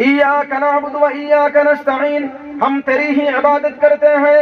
इय्याक नअबुदु व इय्याक नस्तईन हम तेरी ही इबादत करते हैं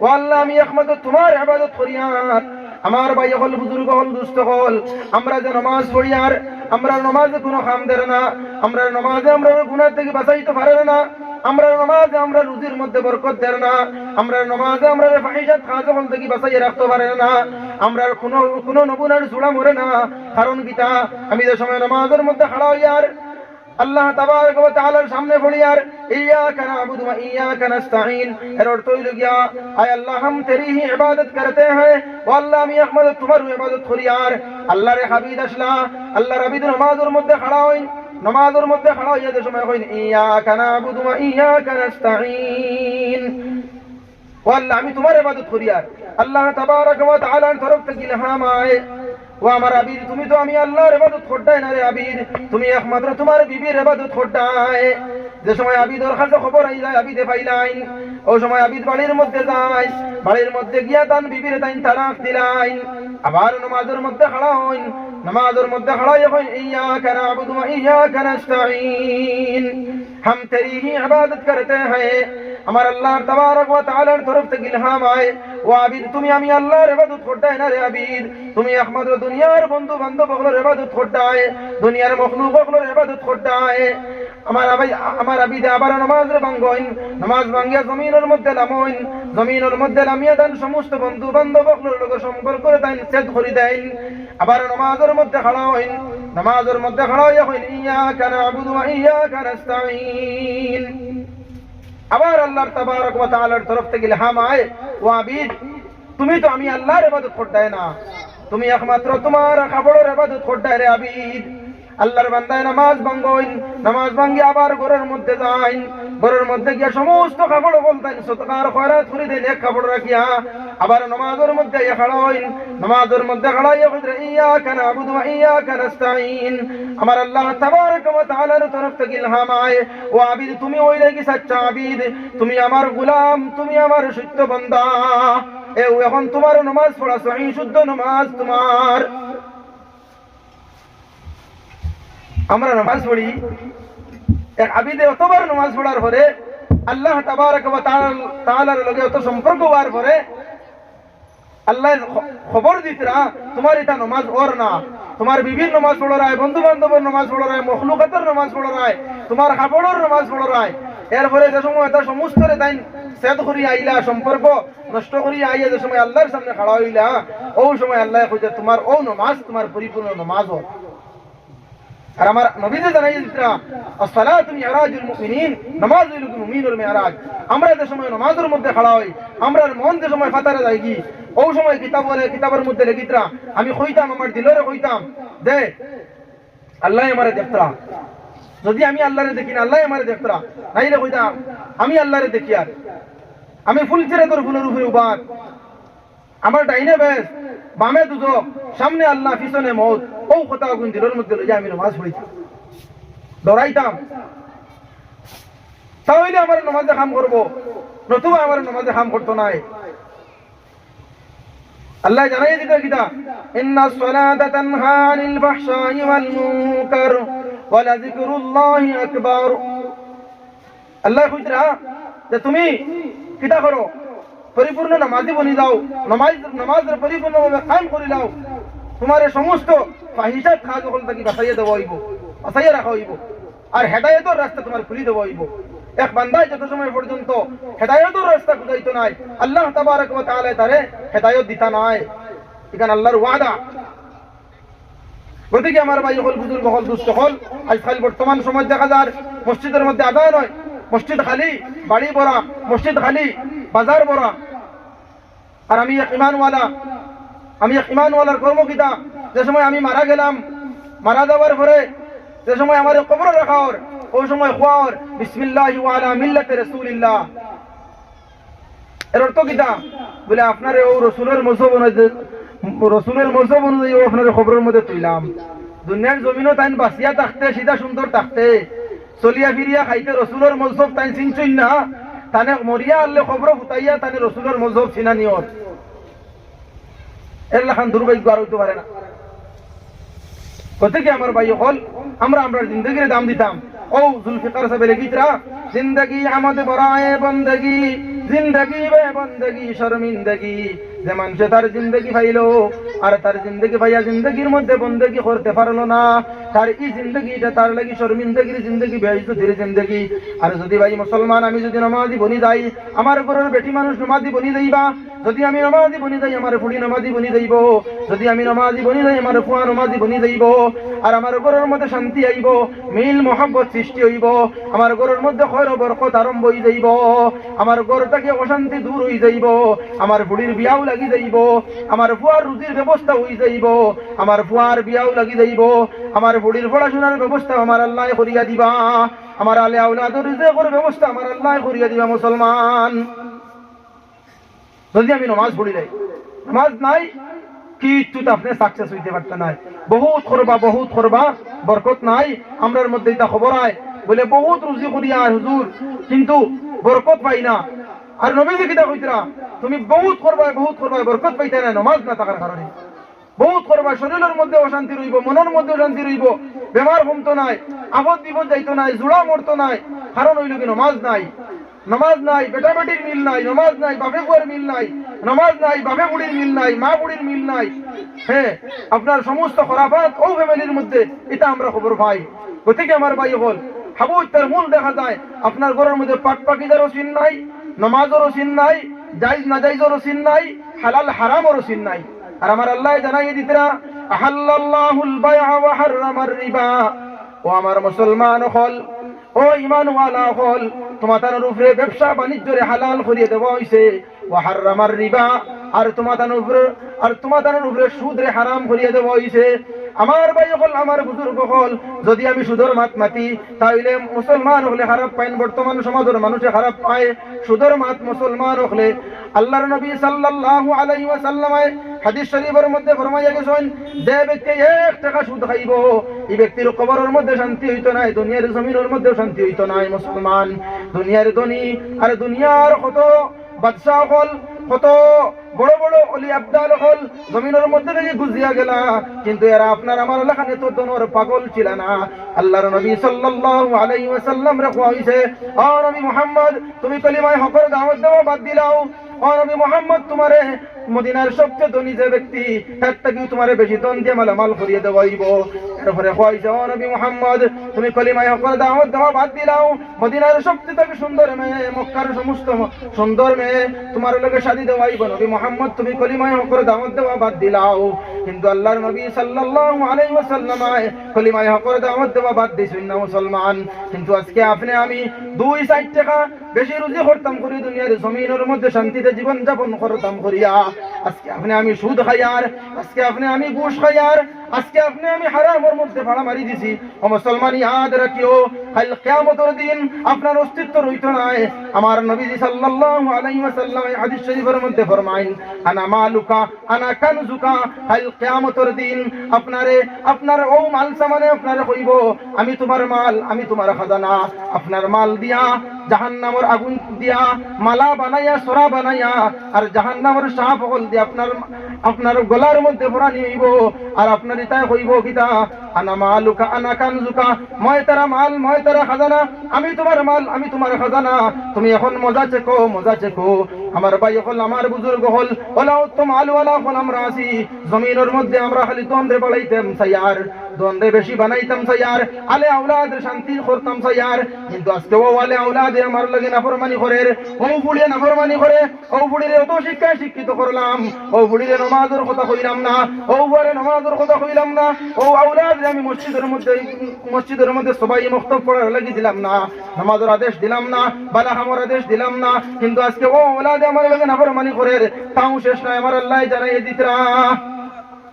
ও আল্লাহ আমি একমাত্র তোমার ইবাদত করি আর আমার ভাই হল বুজুর্গ হল দুস্থ হল আমরা যে নামাজ পড়ি আর আমরা নামাজে কোনো খাম দেন না আমরা নামাজে আমরা গুনার থেকে বাঁচাইতে পারে না আমরা নামাজে আমরা রুজির মধ্যে বরকত দেন না আমরা নামাজে আমরা ফাহিশাত খাজা হল থেকে বাঁচাইয়ে রাখতে পারে না আমরা কোনো কোনো নবুনার চূড়া মরে না কারণ গীতা আমি যে সময় নামাজের মধ্যে খাড়া হই আর আল্লাহ তাবারক ওয়া তাআলার সামনে ফড়িয়ার ইয়াকা নাবুদু ওয়া ইয়াকা নাস্তাঈন। এর অর্থ হইল গিয়া, আয় আল্লাহ, হাম তেরি ইবাদত করতে হ্যায়। ও আল্লাহ, আমি আহমদ তোমার ইবাদত করি আর আল্লাহর হাবিদ আসলা, আল্লাহর হাবিদ নামাজের মধ্যে খাড়া হই নামাজের মধ্যে খাড়া হইয়া যে সময় হইন ইয়াকা নাবুদু ওয়া ইয়াকা নাস্তাঈন। ও আল্লাহ, আমি তোমার ইবাদত করি আর আল্লাহ তাবারক ওয়া তাআলার তরফ থেকে ইলহাম আয়। ও আমার আবির, তুমি তো আমি আল্লাহর এবাদত খোড্ডায় না রে আবির। তুমি একমাত্র তোমার বিবির এবাদত খোড্ডায়। যে সময় আবি দরখাস্ত খবর আই যায়, আবিদে পাইলাইন ও সময় আবিদ বাড়ির মধ্যে যায়, বাড়ির মধ্যে গিয়া তান বিবির তাইন তালাক দিলাইন। আবার নমাজের মধ্যে খাড়া হইন, নমাজের মধ্যে খাড়া যখন ইয়া কানা আবুদু ইয়া কানা হাম তেরি ইবাদত করতে হয় আমার আল্লাহর তাবারক ওয়া তাআলার তরফ থেকে ইলহাম আয় ও আবিদ, তুমি আমি আল্লাহর ইবাদত করতাই না রে আবিদ? তুমি একমাত্র দুনিয়ার বন্ধু বান্ধব হলোর ইবাদত করতাই দুনিয়ার মখলুক হলোর ইবাদত করতাই আমার আবাই আমার আবিদে আবার নামাজ ভাঙ্গইন নামাজ ভাঙ্গিয়া জমিনের মধ্যে নামইন জমিনের মধ্যে নামিয়া দেন সমস্ত বন্ধু বান্ধব হলোর লগে সম্পর্ক করে তাই সেদ করি দেন। আবার নামাজের মধ্যে খাড়া হইন। নামাজের মধ্যে খাড়া হইয়া হইন ইয়াকা নাবুদু ওয়া ইয়াকা নাস্তাঈন আবার আল্লাহর তাবারক ওয়া তাআলার তরফ থেকে ইলহাম আয়। ও আবিদ, তুমি তো আমি আল্লাহর ইবাদত দেয় না। তুমি একমাত্র তোমার কাপড়ের ইবাদত করতাই রে আবিদ। আল্লাহর বান্দায় নামাজ ভাঙ্গইন। নামাজ ভাঙ্গি আবার ঘরের মধ্যে যাইন। ঘরের মধ্যে গিয়া সমস্ত কাপড় বলতেন সতকার খয়রাত করে দেন, এক কাপড় রাখিয়া আবার নামাজের মধ্যে ইয়া খাড়া হইন নামাজের মধ্যে খাড়া ইয়া কইরা ইয়াকা নাবুদু ওয়া আমার আল্লাহ তাবারক ওয়া তরফ থেকে ইলহাম আয়। ও আবিদ, তুমি ওই লাগি সাচ্চা আবিদ। তুমি আমার গোলাম, তুমি আমার সত্য বান্দা। এ এখন তোমার নামাজ পড়া, সহি, শুদ্ধ নামাজ তোমার। আমরা নামাজ পড়ি। এক আবিদে অতবার নামাজ পড়ার পরে আল্লাহ তাবারক ওয়া তাআলা- তাআলার লগে অত সম্পর্ক হওয়ার পরে আল্লাহ খবর দিতরা তোমার এটা নমাজ ওর না। তোমার বিভিন্ন নমাজ পড়ো রায় বন্ধু বান্ধবের নমাজ পড়ো রায়, মখলুকাতের নমাজ পড়ো রায়, তোমার কাপড়ের নমাজ পড়ো রায়। এরপরে যে সময় এটা সমস্ত তাই সেদ করি আইলা, সম্পর্ক নষ্ট করি আইয়া যে সময় আল্লাহর সামনে খাড়া হইলা ও সময় আল্লাহ কইছে, তোমার ও নমাজ, তোমার পরিপূর্ণ নমাজ হোক আর আমার নবীতে জানাই দিতরা, আসসালাতু মিরাজুল মুমিনিন, নামাজ হইল মুমিনুল মিরাজ। আমরা যে সময় নামাজের মধ্যে খাড়া হই, আমরা মন যে সময় ফাতারে যাই কি ও সময় বলে কিতাবের মধ্যে লিখিতরা, আমি কইতাম, আমার দিলরে কইতাম দে আল্লাহ আমারে দেখতরা। যদি আমি আল্লাহরে দেখি না, আল্লাহ আমারে দেখতরা। নাইলে কইতাম, আমি আল্লাহরে দেখি আর। আমি ফুল ছেড়ে তোর ফুলের উপরে উবাদ। আমার ডাইনে বেশ বামে দুজক, সামনে আল্লাহ, পিছনে মত ও কথা গুণ দিলের মধ্যে লইয়া আমি নামাজ পড়িতাম। দৌড়াইতাম তাহলে আমার নামাজে কাম করব। নতুবা আমার নামাজে কাম করতো নাই। আল্লাহ জানাই দিতে কিতা ইন্না সলাতা তানহা আনিল ফাহশাই ওয়াল মুনকার ওয়া লাযিকরুল্লাহি আকবার। আল্লাহ কইতরা যে তুমি কিতা করো। পরিপূর্ণ নামাজি বনি যাও, নামাজ নামাজের পরিপূর্ণভাবে কায়েম করে যাও তোমার সমস্ত ফাহিশাত কাজ হল তাকে বাঁচাইয়ে দেওয়া হইব বাঁচাইয়ে রাখা হইব। আর হেদায়তের রাস্তা তোমার খুলি দেওয়া হইব। এক বান্দায় যত সময় পর্যন্ত হেদায়তের রাস্তা খুঁজাইতো নাই, আল্লাহ তাবারক ওয়া তাআলা তারে হেদায়ত দিতা নাই। এখানে আল্লাহর ওয়াদা। গতিকে আমার ভাই হল বুজুর্গ, হল দুষ্ট হল? আজকাল বর্তমান সময় দেখা যায়, মসজিদের মধ্যে আদায় নয় মসজিদ খালি, বাড়ি ভরা, মসজিদ খালি, বাজার ভরা। আর আমি এক ইমানওয়ালা, আমি এক ইমানওয়ালার কর্মকিতা যে সময় আমি মারা গেলাম, মারা যাওয়ার পরে যে সময় আমার কবর রাখা ওর ওই সময় খোয়ার বিসমিল্লাহ ওয়ালা এর অর্থ কিতা বলে আপনার ও রসুলের মজহব অনুযায়ী, রসুলের মজহব অনুযায়ী আপনার খবরের মধ্যে তুইলাম। দুনিয়ার জমিনও তাইন বাঁচিয়া থাকতে, সিধা সুন্দর থাকতে, চলিয়া ফিরিয়া খাইতে রসুলের মজহব তাইন চিনছই না। তানে মরিয়া আনলে খবর ফুটাইয়া তানে রসুলের মজহব চিনা নিয়ত। এর লেখান দুর্ভাগ্য আর হইতে পারে না। গতিকে আমার ভাই হল আমরা আমরা জিন্দগির দাম দিতাম। ও জুলফিকার সাহেব লিখিতরা জিন্দগি আমাদের বড়ায় বন্দগি, জিন্দগি বে বন্দগি শর্মিন্দগি যে মানুষে তার জিন্দগি পাইলো আর তার জিন্দগি ভাইয়া জিন্দগির মধ্যে বন্দগি করতে পারল না। তার এই জিন্দগিটা, তার লাগি শর্মিন্দগির জিন্দগি, বেইজ্জতির জিন্দগি। আর যদি ভাই মুসলমান, আমি যদি নমাজি বনি যাই, আমার ঘরের বেটি মানুষ নমাজি বনি যাইবা। যদি আমি নমাজি বনি যাই, আমার ফুড়ি নমাজি বনি যাইব। যদি আমি নমাজি বনি যাই, আমার ফুয়া নমাজি বনি যাইব। আর আমার ঘরের মধ্যে শান্তি আইব, মিল মহব্বত সৃষ্টি হইব, আমার ঘরের মধ্যে খৈর বরকত আরম্ভ হই যাইব, আমার ঘর থেকে অশান্তি দূর হই যাইব, আমার বুড়ির বিয়াও লাগি যাইব, আমার ফুয়ার রুজির ব্যবস্থা হই যাইব, আমার ফুয়ার বিয়াও লাগি যাইব, আমার বুড়ির পড়াশোনার ব্যবস্থা আমার আল্লাহ করিয়া দিবা, আমার আলে আউলাদর রিজেকের ব্যবস্থা আমার আল্লাহ করিয়া দিবা মুসলমান। যদি আমি নমাজ পড়ি নাই নমাজ নাই কিচ্ছু তো আপনি সাকসেস হইতে পারতেন নাই। বহুত করবা বহুত করবা, বরকত নাই, আমরার মধ্যে এটা খবর আয়। বলে বহুত রুজি করি আর হুজুর, কিন্তু বরকত পাই না। আর নবীজি কিতা কইতরা তুমি বহুত করবা বহুত করবা বরকত পাইতে না, নমাজ না থাকার কারণে। বহুত করবা শরীরের মধ্যে অশান্তি রইব, মনের মধ্যে অশান্তি রইব, বেমার কমতো নাই, আপদ বিপদ যাইতো নাই, জোড়া মরতো নাই, কারণ হইল কি নমাজ নাই। নমাজ নাই বেটা বেটির মিল নাই, নমাজ নাই বাপে বুয়ার মিল নাই, নমাজ নাই বাপে বুড়ির মিল নাই, মা বুড়ির মিল নাই। হ্যাঁ আপনার সমস্ত খরাফাত ও ফ্যামিলির মধ্যে এটা আমরা খবর পাই। গতিকে আমার ভাই হল হাবু তার মূল দেখা যায়, আপনার ঘরের মধ্যে পাট পাকিদারও চিন নাই, নমাজেরও চিন নাই জাইজ না জাইজেরও চিন নাই, হালাল হারামরও চিন নাই। আর আমার আল্লাহ জানাই দিতরা আহাল্লাল্লাহুল বাইআ ওয়া হাররামার রিবা। ও আমার মুসলমান হল, ও ইমানওয়ালা হল, তোমাদের উপরে ব্যবসা বাণিজ্যরে হালাল করিয়ে দেওয়া হইছে। ও হারামার রিবা। আর তোমাদের উপরে আর তোমাদের উপরে সুদরে হারাম করিয়ে দেওয়া হইছে। আমার ভাই হল আমার বুজুর্গ হল। যদি আমি সুদর মাত মাতি, তাইলে মুসলমান হলে খারাপ পাইন। বর্তমান সমাজের মানুষে খারাপ পায়। সুদর মাত মুসলমান হলে। আল্লাহর নবী সাল্লাল্লাহু আলাইহি ওয়াসাল্লামে হাদিস শরীফের মধ্যে ফরমাইয়া গেছেন, যে ব্যক্তি এক টাকা সুদ খাইব, এই ব্যক্তির কবরের মধ্যে শান্তি হইতো নাই, দুনিয়ার জমিনের মধ্যে শান্তি হইতো নাই মুসলমান। দুনিয়ার ধনী আর দুনিয়ার কত বাদশাহ হল কত বড় বড় অলি আবদাল হল জমিনের মধ্যে থেকে গুজিয়া গেলা। কিন্তু এরা আপনার আমার লেখানে তো পাগল ছিল না। আল্লাহর নবী সাল্লাল্লাহু আলাইহি ওয়াসাল্লাম রে কইছে ও নবী মুহাম্মদ, তুমি কলিমায় হকর দাওয়াত দেওয়া বাদ দিলাও। ও নবী মুহাম্মদ, তোমারে মদিনার সবচেয়ে ধনী যে ব্যক্তি, তার থেকে তোমারে বেশি ধন দিয়ে মালামাল করিয়ে দেওয়াইব এরপরে কইছে ও নবী মুহাম্মদ, তুমি কলিমায় হকর দাওয়াত দেওয়া বাদ দিলাও। মদিনার সবচেয়ে থেকে সুন্দর মেয়ে, মক্কার সমস্ত সুন্দর মেয়ে, তোমার লগে শাদি দেওয়াইব নবী মুহাম্মদ তুমি কলিমায় হকর দাওয়াত দেওয়া বাদ দিলাও। কিন্তু আল্লাহর নবী সাল্লাল্লাহু আলাইহি ওয়াসাল্লাম কলিমায় হকর দাওয়াত দেওয়া বাদ দিছেন না মুসলমান। কিন্তু আজকে আপনি, আমি দুই সাইড টাকা বেশি রুজি করতাম করি, দুনিয়ার জমিনের মধ্যে শান্তিতে জীবন যাপন করতাম করিয়া। আজকে আপনি, আমি সুদ খাইয়ার, আজকে আপনি, আমি ঘুষ খাইয়ার আজকে আপনি আমি হারামের মধ্যে ভাড়া মারি দিছি। ও মুসলমান ইয়াদ রাখিও। কাল কিয়ামতের দিন আপনার অস্তিত্ব রইতো নাই আমার নবীজি সাল্লাল্লাহু আলাইহি ওয়াসাল্লাম হাদিস শরীফের মধ্যে ফরমাইন, আনা মালুকা, আনা কানজুকা, কাল কিয়ামতের দিন আপনারে, আপনার ও মাল সামানে আপনারে কইব আমি তোমার মাল, আমি তোমার খাজানা। আপনার মাল দিয়া জাহান্নামের আগুন দিয়া, মালা বানাইয়া, সোরা বানাইয়া, আর জাহান্নামের সাপ হল দিয়া আপনার আপনার গলার মধ্যে ভরা নিব আর আপনার ইতায় হইব কিতা? আনা মালুকা, আনা কানজুকা, মই তারা মাল, মই তারা খাজানা, আমি তোমার মাল, আমি তোমার খাজানা। তুমি এখন মজা চেকো মজা চেকো। আমার ভাই হল আমার বুজুর্গ হল ওলা উত্তম আলওয়ালা হল আমরা আছি। জমিনের মধ্যে আমরা খালি দন্দে বাড়াইতাম সাইয়ার দন্দে বেশি বানাইতাম সাইয়ার আলে আউলাদ শান্তি করতাম সাইয়ার কিন্তু আজকে ও আলে আউলাদে আমার লাগে নাফরমানি করে। ও বুড়িয়ে নাফরমানি করে। ও বুড়িরে অত শিক্ষায় শিক্ষিত করলাম। ও বুড়িরে নমাজের কথা কইলাম না। ও বুয়ারে নমাজের কথা কইলাম না। ও আউলাদ আমি মসজিদের মধ্যে মসজিদের মধ্যে সবাই মুক্তব পড়ার লাগি দিলাম না? নামাজের আদেশ দিলাম না বালা আমার আদেশ দিলাম না। কিন্তু আজকে ও ওলাদে আমার লাগে নাফরমানি করে তাও শেষ নয় আমার আল্লাহ জানাই দিতরা।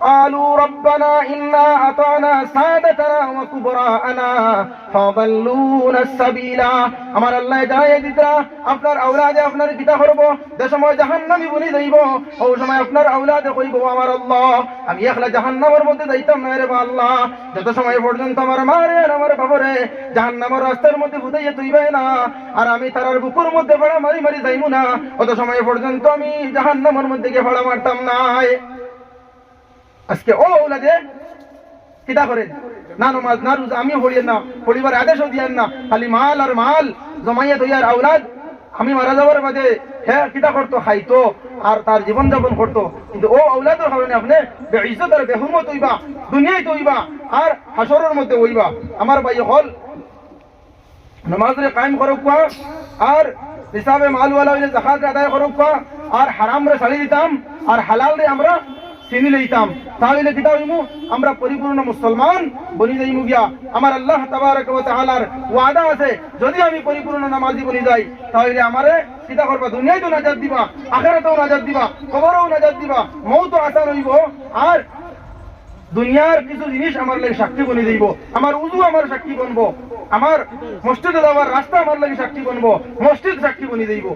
قالوا ربنا إنا أطعنا سادتنا وكبراءنا فضلونا السبيل আমার আল্লাহ জানাই দিতরা আপনার আওলাদে আপনার পিতা করব যে সময় জাহান্নামী বনি যাইব ও সময় আপনার আওলাদে কইব আমার আল্লাহ আমি একলা জাহান্নামের মধ্যে যাইতাম না রে আল্লাহ যত সময় পর্যন্ত আমার মারে আর আমার বাবরে জাহান্নামের রাস্তার মধ্যে বুঝাইয়া তুইবে না আর আমি তারার বুকুর মধ্যে ভাড়া মারি মারি যাইমু না অত সময় পর্যন্ত আমি জাহান্নামের মধ্যে গিয়ে ভাড়া মারতাম না আজকে ও ওলাদে কিতা করেন? না নমাজ না রোজা আমিও পড়িয়েন না পরিবার আদেশও দিয়েন না খালি মাল আর মাল, জমাইয়া দইয়ার আওলাদ, আমি মারা যাওয়ার বাদে হ্যাঁ কিতা করতো? খাইতো, আর তার জীবন যাপন করতো। কিন্তু ও আওলাদের কারণে আপনি বেইজ্জত আর বেহুমত হইবা, দুনিয়ায় হইবা, আর হাসরের মধ্যে হইবা। আমার ভাই হল, নমাজরে কায়েম করুক আর হিসাবে মালওয়ালা হইলে জাকাত আদায় করুক আর হারাম রে ছাড়ি দিতাম, আর হালাল রে আমরা চিনি লইতাম তাহলে কিতা হইমু আমরা পরিপূর্ণ মুসলমান বনি যাইমু গিয়া। আমার আল্লাহ তাবারক ওয়া তাআলার ওয়াদা আছে। যদি আমি পরিপূর্ণ নামাজি বনি যাই, তাহলে আমারে কিতা করবা দুনিয়ায় তো নাজাত দিবা আখিরাতেও নাজাত দিবা কবরেও নাজাত দিবা। মৌত আসান হইব আর দুনিয়ার কিছু জিনিস আমার লাগে সাক্ষী বনি দিব আমার উজু আমার সাক্ষী বনব। আমার মসজিদে যাওয়ার রাস্তা আমার লাগে সাক্ষী বনব। মসজিদ সাক্ষী বনি দিব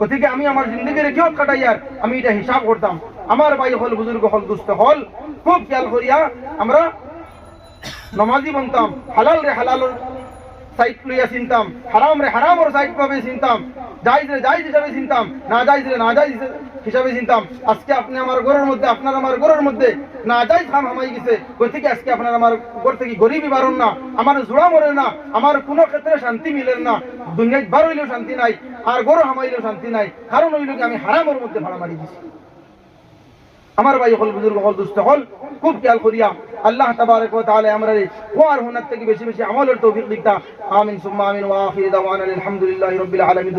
গতিকে আমি আমার জিন্দগির কিয়ত কাটাইয়ার আমি এটা হিসাব করতাম আমার ভাই হল, বুজুর্গ হল, দুস্থ হল, খুব খেয়াল করিয়া আমরা নমাজি বনতাম, হালাল রে হালাল না আমার জোড়া মরে না, আমার কোনো ক্ষেত্রে শান্তি মিলেন না, দুনিয়ায় বার হইলেও শান্তি নাই, আর গরু হামাইলেও শান্তি নাই, কারণ হইল কি আমি হারামের মধ্যে ভাড়া মারি দিছি। আমার ভাই হল বুজুর্গ, হল দুস্থ হল খুব খেয়াল করিয়া আল্লাহ তাবারক ওয়া তাআলা আমরা কোয়ার হুনার থেকে বেশি বেশি আমলের তৌফিক দিতা আমিন, সুম্মা আমিন, ওয়া আখির দাওয়ানা আলহামদুলিল্লাহি রাব্বিল আলামিন।